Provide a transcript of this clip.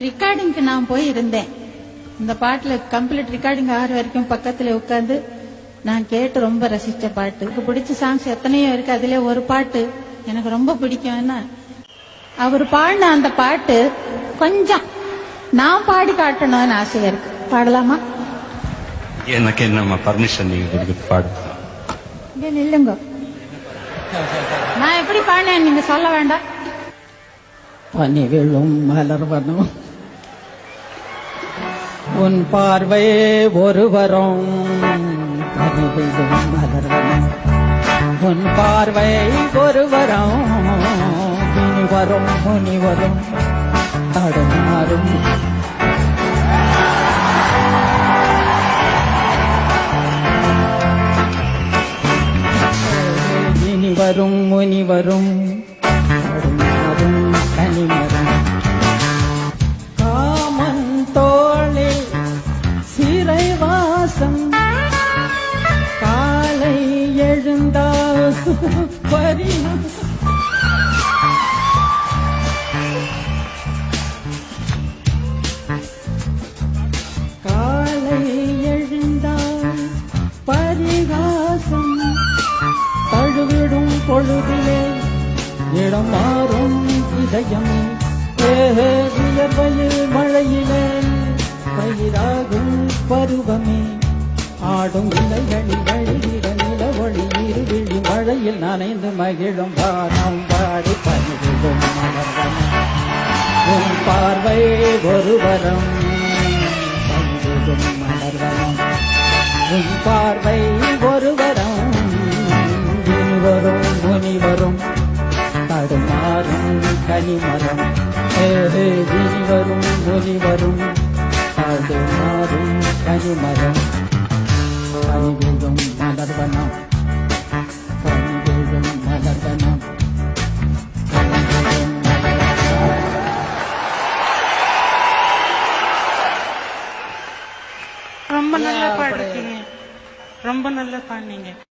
ரெக்கார்டிங்க்கு நான் போய் இருந்தேன் இந்த பாட்டுல கம்ப்ளீட் ரெக்கார்டிங் ஆறு வரைக்கும் பக்கத்துல உட்கார்ந்து நான் கேட்டு ரொம்ப ரசிச்ச பாட்டு. எனக்கு பிடிச்ச சாங்ஸ் எத்தனையோ இருக்கு. அதுல ஒரு பாட்டு எனக்கு ரொம்ப பிடிக்கும். என்ன? அவர் பாடின அந்த பாட்டு கொஞ்சம் நான் பாடி காட்டணும்னு ஆசையா இருக்கு. பாடலாமா? எனக்கு என்னம்மா பர்மிஷன் நீங்க கொடுக்குறது பாடு இங்க நில்லுங்க. நான் எப்படி பாடினேன் நீங்க சொல்ல வேண்டாம். பனி விழும் மலர்வனம் உன் பார்வை ஒருவரும் பனி மலரும் உன் பார்வை ஒருவரும் முனிவரும் முனிவரும் தடுமாறும். இனி முனிவரும் முனி தடுமாறும். கனிமரம் எழுந்தால் காலை எழுந்தால் பரிகாசம் தழுவிடும் பொழுதிலே இடம் மாறும் இதயம் ஏஹே வியர்வையில் மழையிலே பயிராகும் பருவமே ஆடும் இலைகளில் வழியிட நில ஒளி இரு விழி மழையில் நனைந்து மகிழும் வானம். பாடி பணிவிடும் மலர்வனம். உன் பார்வை ஒருவரம் பணிவிடும் மலர்வனம். உன் பார்வை ஒருவரம் முனிவரும் முனிவரும் தடுமாறும் கனிமரம். ஏஹே முனிவரும் தடுமாறும் கனிமரம். ரொம்ப நல்லா பாடிருக்கீங்க ரொம்ப நல்லா பாடினீங்க.